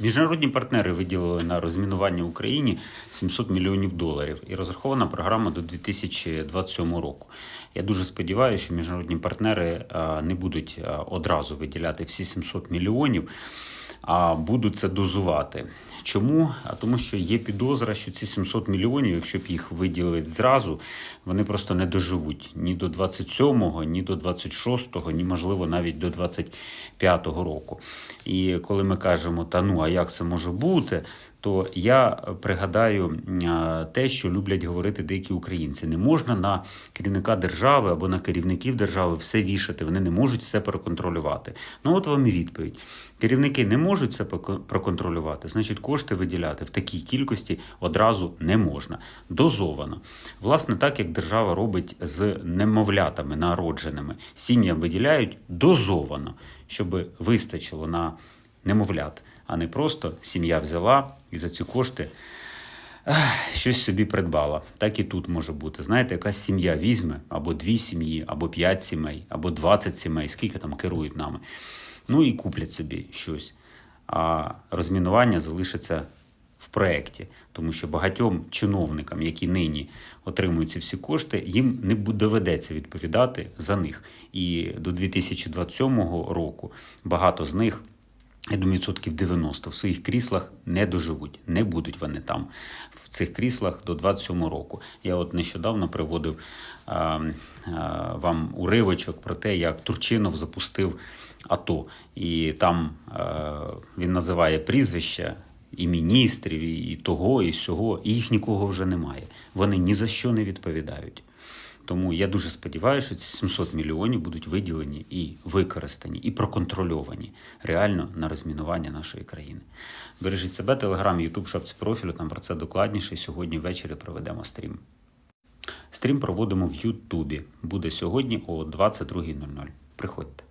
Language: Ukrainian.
Міжнародні партнери виділили на розмінування Україні 700 мільйонів доларів і розрахована програма до 2027 року. Я дуже сподіваюся, що міжнародні партнери не будуть одразу виділяти всі 700 мільйонів, а будуть це дозувати. Чому? А тому, що є підозра, що ці 700 мільйонів, якщо б їх виділити зразу, вони просто не доживуть ні до 27-го, ні до 26-го, ні, можливо, навіть до 25-го року. І коли ми кажемо, та ну, а як це може бути? То я пригадаю те, що люблять говорити деякі українці. Не можна на керівника держави або на керівників держави все вішати, вони не можуть все проконтролювати. Ну от вам і відповідь. Керівники не можуть це проконтролювати, значить, кошти виділяти в такій кількості одразу не можна. Дозовано. Власне, так як держава робить з немовлятами народженими. Сім'ям виділяють дозовано, щоб вистачило на немовлят, а не просто сім'я взяла і за ці кошти щось собі придбала. Так і тут може бути. Знаєте, якась сім'я візьме або дві сім'ї, або п'ять сімей, або 20 сімей, скільки там керують нами. Ну і куплять собі щось. А розмінування залишиться в проєкті, тому що багатьом чиновникам, які нині отримують ці всі кошти, їм не доведеться відповідати за них. І до 2027 року багато з них. Я думаю, відсотків 90 в своїх кріслах не доживуть, не будуть вони там в цих кріслах до 27 року. Я от нещодавно приводив а, а, вам уривочок про те, як Турчинов запустив АТО, і там а, він називає прізвища і міністрів, і того, і сього, і їх нікого вже немає. Вони ні за що не відповідають. Тому я дуже сподіваюся, що ці 700 мільйонів будуть виділені і використані, і проконтрольовані реально на розмінування нашої країни. Бережіть себе, телеграм, ютуб, шапці профілю, там про це докладніше. Сьогодні ввечері проведемо стрім. Стрім проводимо в Ютубі. Буде сьогодні о 22.00. Приходьте.